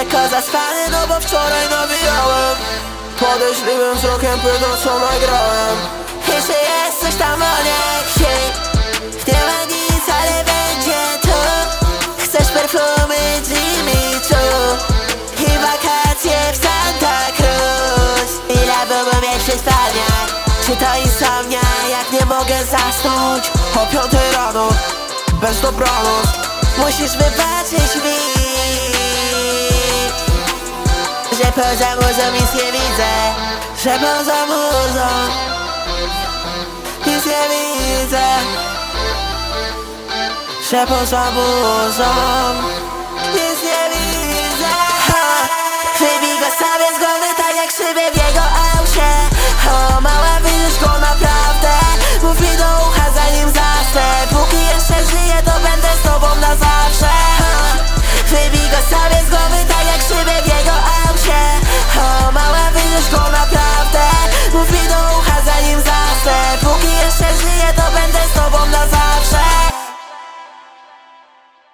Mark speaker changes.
Speaker 1: Lekko zaspany no bo wczoraj nawijałem. Podejrzliwym wzrokiem pyta co nagrałem. Jeszcze jest coś tam o niej Nie ma nic ale będzie tu Chcesz perfumy Jimmy Choo I wakacje w Santa Cruz. Ile byłbym mieć przy spalniach Czy to insomnia? Jak nie mogę zasnąć O piątej rano Bez dobranoc. Musisz wybaczyć mi że poza muzą nic nie widzę Że poza muzą Nic nie widzę Że poza muzą Nic nie widzę ha! Wybij go sobie z tak jak szybę w jego